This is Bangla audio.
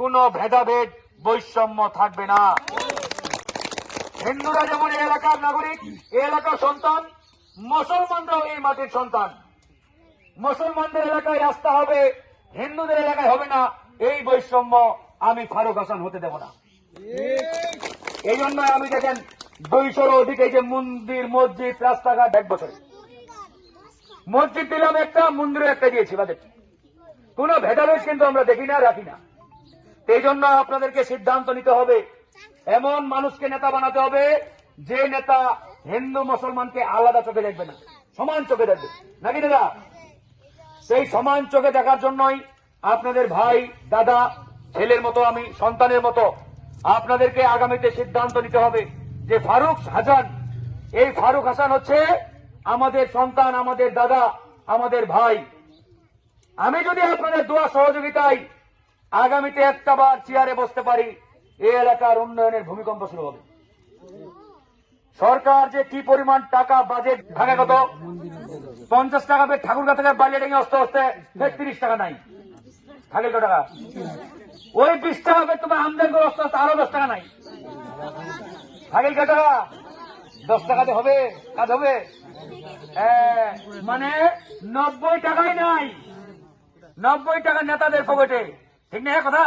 কোনো ভেদাভেদ বৈষম্য থাকবে না। হিন্দুরা যেমন এলাকার নাগরিক, এই এলাকার সন্তান, মুসলমানরাও এই মাটির সন্তান। মুসলমানদের এলাকায় রাস্তা হবে, হিন্দুদের এলাকায় হবে না, এই বৈষম্য আমি ফারুক হাসান হতে দেব না। এই জন্য আমি দেখেন, দুইশোর অধিক এই যে মন্দির, মসজিদ, রাস্তাঘাট, এক বছরে। মসজিদ দিলাম একটা মন্দিরে একটা দিয়েছি, বাজেট। কোন ভেদাভেদ কিন্তু আমরা দেখি না, রাখি না। এই জন্য আপনাদেরকে সিদ্ধান্ত নিতে হবে, এমন মানুষকে নেতা বানাতে হবে, যে নেতা হিন্দু, মুসলমানকে আলাদা চোখে দেখবে না, সমান চোখে দেখবে। নাকি দাদা? সেই সমান চোখে দেখার জন্যই আপনাদের ভাই, দাদা, ছেলের মতো আমি, সন্তানের মতো আপনাদেরকে আগামীতে সিদ্ধান্ত নিতে হবে যে ফারুক হাসান, এই ফারুক হাসান হচ্ছে আমাদের সন্তান, আমাদের দাদা, আমাদের ভাই। আমি যদি আপনাদের দোয়া সহযোগিতায় আগামীতে একটা বার চেয়ারে বসতে পারি এই এলাকার উন্নয়নের ভূমিকম্প শুরু হবে। সরকার যে কি পরিমাণ টাকা বাজেট ভাগে কত পঞ্চাশ টাকা পেয়ে ঠাকুরগা থেকে বালিয়া ডেঙে আসতে আসতে ফের তিরিশ টাকা নাই। থাকে কত টাকা। ওই বিশ টাকা পেয়ে তোমার আমদানি করে আসতে আসতে আরও দশ টাকা নাই। থাকে কত টাকা। দশ টাকাতে হবে কাজ হবে। হ্যাঁ, মানে নব্বই টাকাই নাই। নব্বই টাকা নেতাদের পকেটে ঠিক না কথা?